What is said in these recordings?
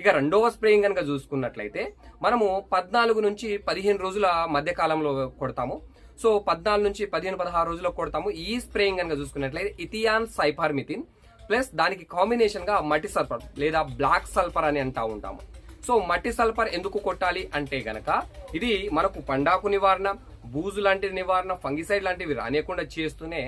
ఇక రెండవ స్ప్రేయింగ్ కనుక చూసుకున్నట్లయితే మనము పద్నాలుగు నుంచి పదిహేను రోజుల మధ్య కాలంలో కొడతాము. సో పద్నాలుగు నుంచి పదిహేను పదహారు రోజుల్లో కొడతాము. ఈ స్ప్రేయింగ్ కనుక చూసుకున్నట్లయితే ఇథియాన్ సైపార్మిథిన్ ప్లస్ దానికి కాంబినేషన్గా మట్టి సల్ఫర్ లేదా బ్లాక్ సల్ఫర్ అని అంటూ ఉంటాము. సో మట్టి సల్ఫర్ ఎందుకు కొట్టాలి అంటే గనక ఇది మనకు పండాకు నివారణ బూజు లాంటి నివారణ ఫంగిసైడ్ లాంటివి రానియకుండా చేస్తూనే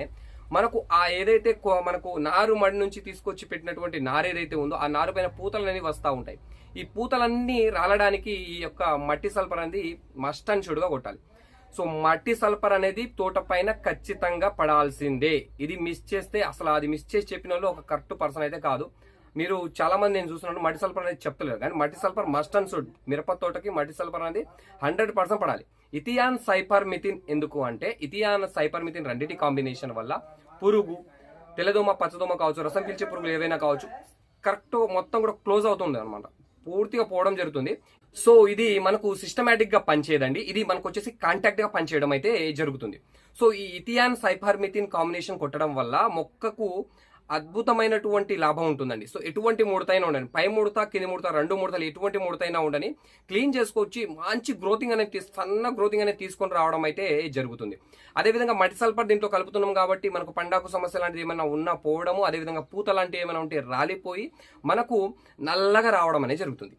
మనకు ఆ ఏదైతే మనకు నారు మడి నుంచి తీసుకొచ్చి పెట్టినటువంటి నారు ఏదైతే ఉందో ఆ నారు పైన పూతలు అనేవి వస్తూ ఉంటాయి. ఈ పూతలన్నీ రాలడానికి ఈ యొక్క మట్టి సల్ఫర్ అనేది మస్ట్ షుడ్గా కొట్టాలి. సో మట్టి సల్ఫర్ అనేది తోట పైన ఖచ్చితంగా పడాల్సిందే. ఇది మిస్ చేస్తే అసలు అది మిస్ చేసి చెప్పిన వాళ్ళు ఒక కరెక్ట్ పర్సన్ అయితే కాదు. మీరు చాలా మంది నేను చూస్తున్నాను మట్టి సల్ఫర్ అనేది చెప్తలేరు. కానీ మట్టి సల్ఫర్ మస్ట్ అండ్ షుడ్ మిరప తోటకి మట్టి సల్ఫర్ అనేది హండ్రెడ్ పర్సెంట్ పడాలి. ఇథియాన్ సైపర్ మిథిన్ ఎందుకు అంటే ఇథియాన్ సైపర్ మిథిన్ రెండింటి కాంబినేషన్ వల్ల పురుగు తెల్లదోమ పచ్చదోమ కావచ్చు రసం పీల్చే పురుగులు ఏవైనా కావచ్చు కరెక్ట్ మొత్తం కూడా క్లోజ్ అవుతుంది అనమాట పూర్తిగా పోవడం జరుగుతుంది. సో ఇది మనకు సిస్టమేటిక్గా పనిచేయదండి. ఇది మనకు వచ్చేసి కాంటాక్ట్గా పనిచేయడం అయితే జరుగుతుంది. సో ఈ ఇథియాన్ సైపర్మిథిన్ కాంబినేషన్ కొట్టడం వల్ల మొక్కకు అద్భుతమైనటువంటి లాభం ఉంటుందండి. సో ఎటువంటి ముడతైనా ఉండండి పై ముడత కింది ముడత రెండు ముడతలు ఎటువంటి ముడతైనా ఉండని క్లీన్ చేసుకొచ్చి మంచి గ్రోతింగ్ అనేది సన్న గ్రోతింగ్ అనేది తీసుకొని రావడం అయితే జరుగుతుంది. అదేవిధంగా మట్టి సల్ఫర్ దీంట్లో కలుపుతున్నాం కాబట్టి మనకు పండాకు సమస్య లాంటిది ఏమైనా ఉన్నా పోవడము అదేవిధంగా పూత లాంటివి ఏమైనా ఉంటే రాలిపోయి మనకు నల్లగా రావడం అనేది జరుగుతుంది.